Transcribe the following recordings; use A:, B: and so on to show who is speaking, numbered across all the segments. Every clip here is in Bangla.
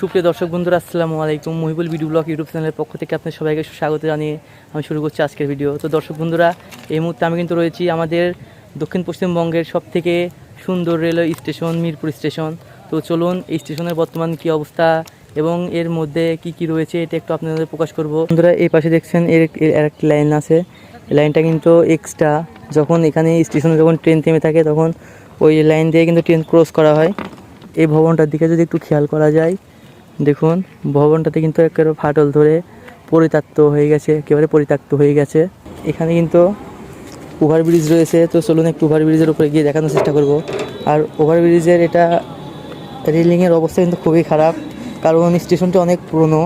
A: সুপ্রিয় দর্শক বন্ধুরা, আসসালামু আলাইকুম। মহিবুল ভিডিও ব্লগ ইউটিউব চ্যানেলের পক্ষ থেকে আপনার সবাইকে স্বাগত জানিয়ে আমি শুরু করছি আজকের ভিডিও। তো দর্শক বন্ধুরা, এই মুহূর্তে আমি কিন্তু রয়েছি আমাদের দক্ষিণ পশ্চিমবঙ্গের সব থেকে সুন্দর রেলওয়ে স্টেশন, মিরপুর স্টেশন। তো চলুন, এই স্টেশনের বর্তমান কি অবস্থা এবং এর মধ্যে কি কি রয়েছে এটা একটু আপনাদের প্রকাশ করব। বন্ধুরা, এই পাশে দেখছেন এর এর আরেকটি লাইন আছে। লাইনটা কিন্তু এক্সট্রা যখন এখানে স্টেশনে যখন ট্রেন থেমে থাকে, তখন ওই লাইন দিয়ে কিন্তু ট্রেন ক্রস করা হয়। এই ভবনটার দিকে যদি একটু খেয়াল করা যায় দেখুন, ভবনটাতে কিন্তু একেবারে ফাটল ধরে পরিত্যক্ত হয়ে গেছে, একেবারে পরিত্যক্ত হয়ে গেছে। এখানে কিন্তু ওভারব্রিজ রয়েছে, তো চলুন একটু ওভারব্রিজের উপরে গিয়ে দেখানোর চেষ্টা করব। আর ওভারব্রিজের এটা রেলিংয়ের অবস্থা কিন্তু খুবই খারাপ, কারণ স্টেশনটি অনেক পুরনো।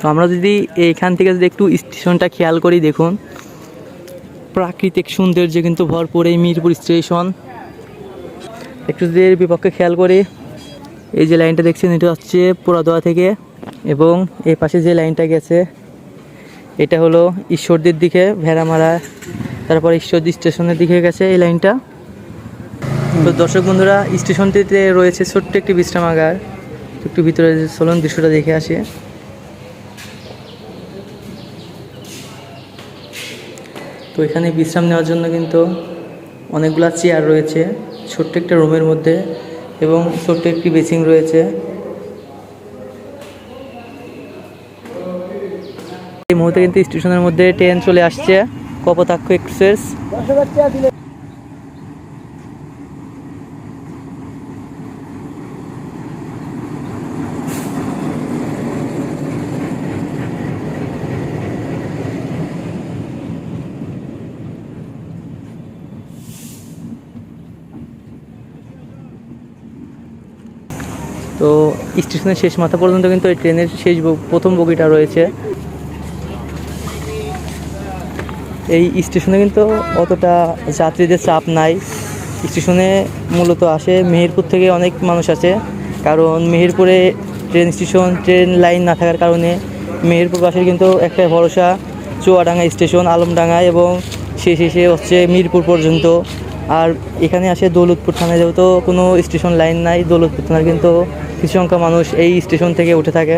A: তো আমরা যদি এইখান থেকে যদি একটু স্টেশনটা খেয়াল করি, দেখুন। প্রাকৃতিক সৌন্দর্য কিন্তু ভরপুর এই মিরপুর স্টেশন। একটু যদি এর বিপক্ষে খেয়াল করি, এই যে লাইনটা দেখছেন, এটা হচ্ছে পোড়াদোয়া থেকে এবং এই পাশে যে লাইনটা গেছে, এটা হলো ঈশ্বরদীর দিকে, ভেড়ামারা, তারপর ঈশ্বরদী স্টেশনের দিকে গেছে এই লাইনটা। তো দর্শক বন্ধুরা, স্টেশনটিতে রয়েছে ছোট্ট একটি বিশ্রামাগার। একটু ভিতরে চলুন দৃশ্যটা দেখে আসি। তো এখানে বিশ্রাম নেওয়ার জন্য কিন্তু অনেকগুলো চেয়ার রয়েছে, ছোট্ট একটা রুমের মধ্যে এবং ছোট্ট একটি বেসিং রয়েছে। এই মুহূর্তে কিন্তু স্টেশনের মধ্যে ট্রেন চলে আসছে, কপোতাক্ষ এক্সপ্রেস। তো স্টেশনের শেষ মাথা পর্যন্ত কিন্তু এই ট্রেনের শেষ প্রথম বগিটা রয়েছে। এই স্টেশনে কিন্তু অতটা যাত্রীদের চাপ নাই। স্টেশনে মূলত আসে মেহেরপুর থেকে অনেক মানুষ আছে কারণ মেহেরপুরে ট্রেন স্টেশন, ট্রেন লাইন না থাকার কারণে মেহেরপুর বাসের কিন্তু একটা ভরসা, চুয়াডাঙ্গা স্টেশন, আলমডাঙ্গা এবং শেষ শেষে হচ্ছে মিরপুর পর্যন্ত। আর এখানে আসে দৌলতপুর থানায়, যেহেতু কোনো স্টেশন লাইন নাই, দৌলতপুর থানার কিন্তু কিছু সংখ্যক মানুষ এই স্টেশন থেকে উঠে থাকে।